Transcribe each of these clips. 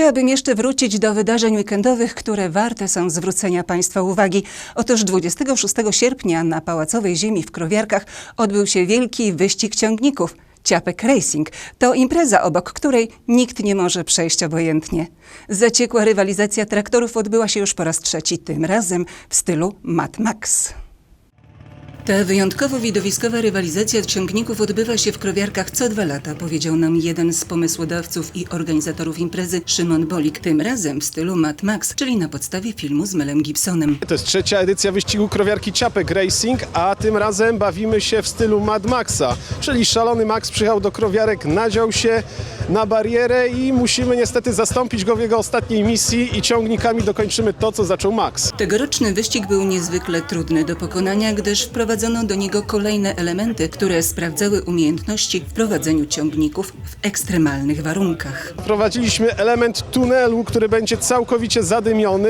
Chciałabym jeszcze wrócić do wydarzeń weekendowych, które warte są zwrócenia Państwa uwagi. Otóż 26 sierpnia na Pałacowej Ziemi w Krowiarkach odbył się wielki wyścig ciągników. Ciapek Racing to impreza, obok której nikt nie może przejść obojętnie. Zaciekła rywalizacja traktorów odbyła się już po raz trzeci, tym razem w stylu Mad Max. Ta wyjątkowo widowiskowa rywalizacja ciągników odbywa się w Krowiarkach co dwa lata, powiedział nam jeden z pomysłodawców i organizatorów imprezy Szymon Bolik. Tym razem w stylu Mad Max, czyli na podstawie filmu z Melem Gibsonem. To jest trzecia edycja wyścigu krowiarki Ciapek Racing, a tym razem bawimy się w stylu Mad Maxa, czyli szalony Max przyjechał do krowiarek, nadział się na barierę i musimy niestety zastąpić go w jego ostatniej misji i ciągnikami dokończymy to, co zaczął Max. Tegoroczny wyścig był niezwykle trudny do pokonania, gdyż wprowadzono do niego kolejne elementy, które sprawdzały umiejętności w prowadzeniu ciągników w ekstremalnych warunkach. Wprowadziliśmy element tunelu, który będzie całkowicie zadymiony,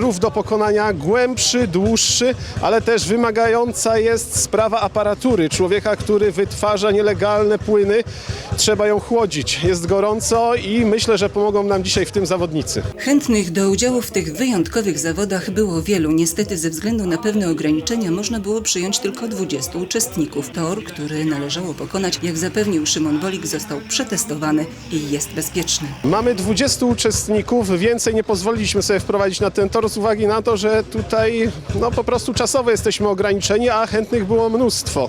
rów do pokonania, głębszy, dłuższy, ale też wymagająca jest sprawa aparatury. Człowieka, który wytwarza nielegalne płyny, trzeba ją chłodzić. Jest gorąco i myślę, że pomogą nam dzisiaj w tym zawodnicy. Chętnych do udziału w tych wyjątkowych zawodach było wielu. Niestety ze względu na pewne ograniczenia można było przyjąć tylko 20 uczestników. Tor, który należało pokonać, jak zapewnił Szymon Bolik, został przetestowany i jest bezpieczny. Mamy 20 uczestników, więcej nie pozwoliliśmy sobie wprowadzić na ten tor z uwagi na to, że tutaj no, po prostu czasowo jesteśmy ograniczeni, a chętnych było mnóstwo.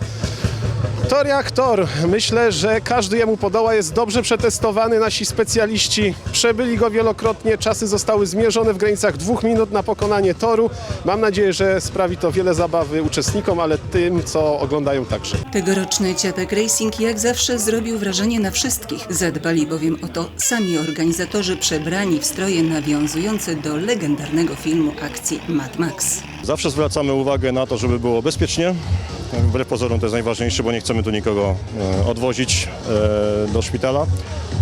Tor jak tor. Myślę, że każdy jemu podoła, jest dobrze przetestowany. Nasi specjaliści przebyli go wielokrotnie. Czasy zostały zmierzone w granicach dwóch minut na pokonanie toru. Mam nadzieję, że sprawi to wiele zabawy uczestnikom, ale tym, co oglądają także. Tegoroczny Ciapek Racing jak zawsze zrobił wrażenie na wszystkich. Zadbali bowiem o to sami organizatorzy przebrani w stroje nawiązujące do legendarnego filmu akcji Mad Max. Zawsze zwracamy uwagę na to, żeby było bezpiecznie. Wbrew pozorom to jest najważniejsze, bo nie chcemy tu nikogo e, odwozić do szpitala.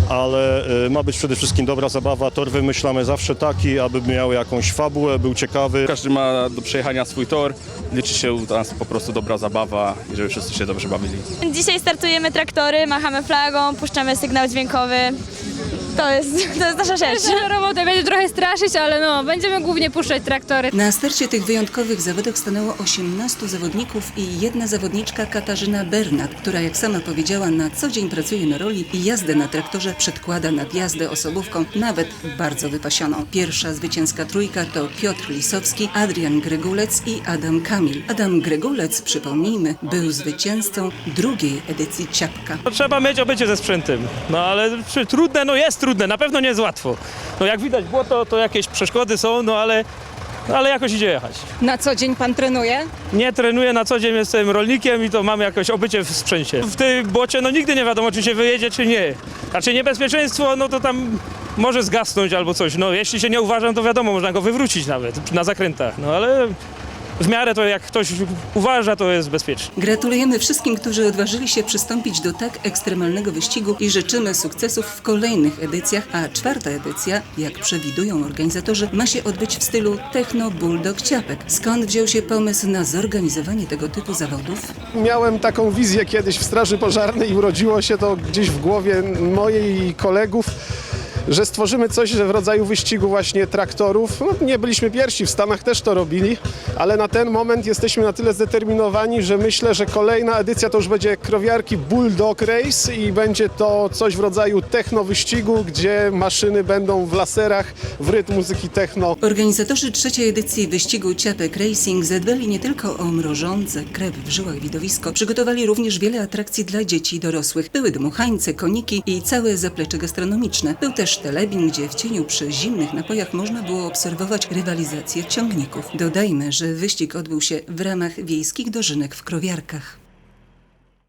Ale e, ma być przede wszystkim dobra zabawa. Tor wymyślamy zawsze taki, aby miał jakąś fabułę, był ciekawy. Każdy ma do przejechania swój tor. Liczy się u nas po prostu dobra zabawa i żeby wszyscy się dobrze bawili. Dzisiaj startujemy traktory, machamy flagą, puszczamy sygnał dźwiękowy. To jest, to jest nasza rzecz. Nasza robota będzie trochę straszyć, ale no, będziemy głównie puszczać traktory. Na starcie tych wyjątkowych zawodach stanęło 18 zawodników i jedna zawodniczka Katarzyna Bernat, która jak sama powiedziała na co dzień pracuje na roli i jazdę na traktorze przedkłada nad jazdę osobówką, nawet bardzo wypasioną. Pierwsza zwycięska trójka to Piotr Lisowski, Adrian Gregulec i Adam Kamil. Adam Gregulec, przypomnijmy, był zwycięzcą drugiej edycji Ciapka. To trzeba mieć obycie ze sprzętem. No ale trudne, no jest trudne, na pewno nie jest łatwo. No jak widać błoto, to jakieś przeszkody są, no ale, no ale jakoś idzie jechać. Na co dzień pan trenuje? Nie trenuję na co dzień, jestem rolnikiem i to mam jakoś obycie w sprzęcie. W tym błocie no nigdy nie wiadomo, czy się wyjedzie, czy nie. Znaczy niebezpieczeństwo, no to tam może zgasnąć albo coś. No jeśli się nie uważam, to wiadomo, można go wywrócić nawet na zakrętach. No ale w miarę to jak ktoś uważa, to jest bezpiecznie. Gratulujemy wszystkim, którzy odważyli się przystąpić do tak ekstremalnego wyścigu i życzymy sukcesów w kolejnych edycjach, a czwarta edycja, jak przewidują organizatorzy, ma się odbyć w stylu Techno Bulldog Ciapek. Skąd wziął się pomysł na zorganizowanie tego typu zawodów? Miałem taką wizję kiedyś w Straży Pożarnej i urodziło się to gdzieś w głowie mojej i kolegów, że stworzymy coś w rodzaju wyścigu właśnie traktorów. No, nie byliśmy pierwsi, w Stanach też to robili, ale na ten moment jesteśmy na tyle zdeterminowani, że myślę, że kolejna edycja to już będzie krowiarki Bulldog Race i będzie to coś w rodzaju techno wyścigu, gdzie maszyny będą w laserach w rytm muzyki techno. Organizatorzy trzeciej edycji wyścigu Ciapek Racing zadbali nie tylko o mrożące krew w żyłach widowisko, przygotowali również wiele atrakcji dla dzieci i dorosłych. Były dmuchańce, koniki i całe zaplecze gastronomiczne. Był też telebin, gdzie w cieniu przy zimnych napojach można było obserwować rywalizację ciągników. Dodajmy, że wyścig odbył się w ramach wiejskich dożynek w Krowiarkach.